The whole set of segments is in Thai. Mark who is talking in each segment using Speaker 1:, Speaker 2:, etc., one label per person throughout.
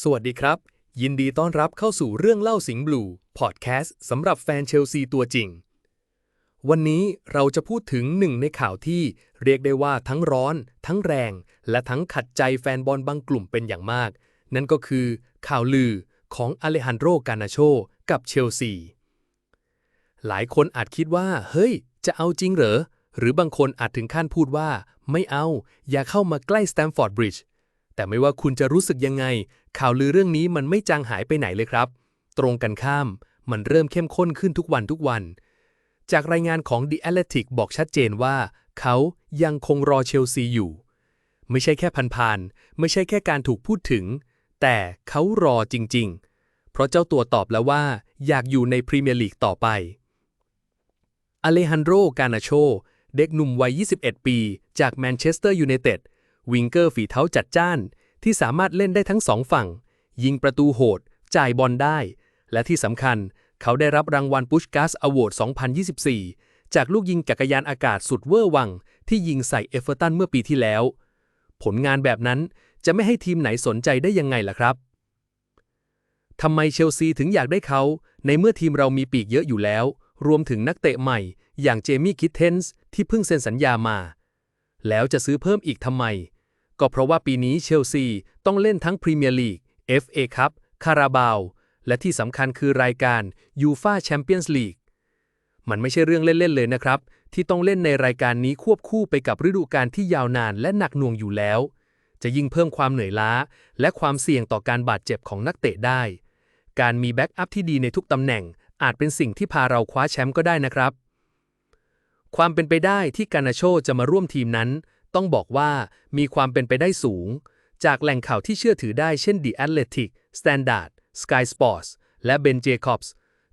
Speaker 1: สวัสดีครับ ยินดีต้อนรับเข้าสู่เรื่องเล่าสิงห์บลูพอดแคสต์สำหรับแฟนเชลซีตัวจริง วันนี้เราจะพูดถึงหนึ่งในข่าวที่เรียกได้ว่าทั้งร้อน ทั้งแรง และทั้งขัดใจแฟนบอลบางกลุ่มเป็นอย่างมาก นั่นก็คือข่าวลือของอเลฮันโดรกานาโชกับเชลซีหลายคนอาจคิดว่า เฮ้ย จะเอาจริงเหรอ หรือบางคนอาจถึงขั้นพูดว่า ไม่เอา อย่าเข้ามาใกล้สแตมฟอร์ดบริดจ์ แต่ไม่ว่าคุณจะรู้สึกยังไง ข่าวลือเรื่องนี้มันไม่จางหายไปไหนเลยครับ ตรงกันข้าม มันเริ่มเข้มข้นขึ้นทุกวันทุกวัน จากรายงานของ The Athletic บอกชัดเจนว่า เขายังคงรอเชลซีอยู่ ไม่ใช่แค่พันๆไม่ใช่แค่การถูกพูดถึง แต่เขารอจริง ๆ เพราะเจ้าตัวตอบแล้วว่า อยากอยู่ในพรีเมียร์ลีกต่อไปอเลฮันโดรกานาโชเด็กหนุ่มวัย 21 ปี จากแมนเชสเตอร์ยูไนเต็ด วิงเกอร์ฝีเท้าจัดจ้าน ที่สามารถเล่นได้ทั้งสองฝั่ง ยิงประตูโหด จ่ายบอลได้ และที่สำคัญเขาได้รับรางวัลปุชกัสอวอร์ด2024 จากลูกยิงจักรยานอากาศสุดเวอร์วัง ที่ยิงใส่เอเฟอร์ตันเมื่อปีที่แล้ว ผลงานแบบนั้นจะไม่ให้ทีมไหนสนใจได้ยังไงล่ะครับทำไมเชลซีถึงอยากได้เขา ในเมื่อทีมเรามีปีกเยอะอยู่แล้ว รวมถึงนักเตะใหม่ อย่างเจมี่คิทเทนส์ที่เพิ่งเซ็นสัญญามา แล้วจะซื้อเพิ่มอีกทำไม ก็เพราะว่าปีนี้เชลซีต้องเล่นทั้งพรีเมียร์ลีก FA คัพคาราบาว และที่สำคัญคือรายการยูฟาแชมเปี้ยนส์ลีกมันไม่ใช่เรื่องเล่น ๆ เลยนะครับ ที่ต้องเล่นในรายการนี้ควบคู่ไปกับฤดูกาลที่ยาวนานและหนักหน่วงอยู่แล้ว จะยิ่งเพิ่มความเหนื่อยล้า และความเสี่ยงต่อการบาดเจ็บของนักเตะได้ การมีแบ็กอัพที่ดีในทุกตำแหน่ง อาจเป็นสิ่งที่พาเราคว้าแชมป์ก็ได้นะครับ ความเป็นไปได้ที่กานาโชจะมาร่วมทีมนั้น ต้องบอกว่ามีความเป็นไปได้สูง จากแหล่งข่าวที่เชื่อถือได้เช่น The Athletic Standard Sky Sports และ Ben Jacobs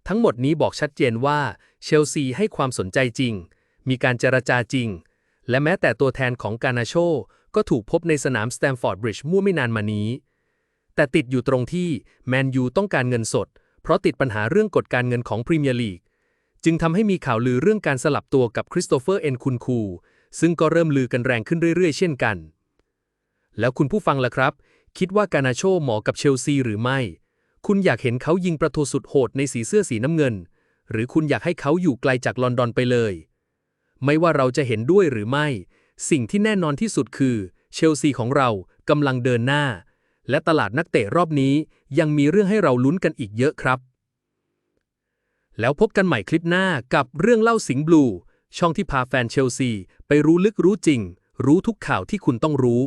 Speaker 1: ทั้งหมดนี้บอกชัดเจนว่าเชลซีให้ความสนใจจริง มีการเจรจาจริง และแม้แต่ตัวแทนของกานาโชก็ถูกพบในสนามสแตมฟอร์ดบริดจ์มื่อไม่นานมานี้ แต่ติดอยู่ตรงที่แมนยูต้องการเงินสด เพราะติดปัญหาเรื่องกฎการเงินของพรีเมียร์ลีก จึงทำให้มีข่าวลือเรื่องการสลับตัวกับคริสโตเฟอร์เอ็นคุนคู ซึ่งก็เริ่มลือกันแรงขึ้นเรื่อย ๆ เช่นกัน แล้วคุณผู้ฟังล่ะครับ คิดว่ากานาโชเหมาะกับเชลซีหรือไม่ คุณอยากเห็นเขายิงประตูสุดโหดในสีเสื้อสีน้ำเงิน หรือคุณอยากให้เขาอยู่ไกลจากลอนดอนไปเลย ไม่ว่าเราจะเห็นด้วยหรือไม่ สิ่งที่แน่นอนที่สุดคือ เชลซีของเรากำลังเดินหน้า และตลาดนักเตะรอบนี้ยังมีเรื่องให้เราลุ้นกันอีกเยอะครับแล้วพบกันใหม่คลิปหน้ากับเรื่องเล่าสิงห์บลู ช่องที่พาแฟนเชลซี ไปรู้ลึกรู้จริง รู้ทุกข่าวที่คุณต้องรู้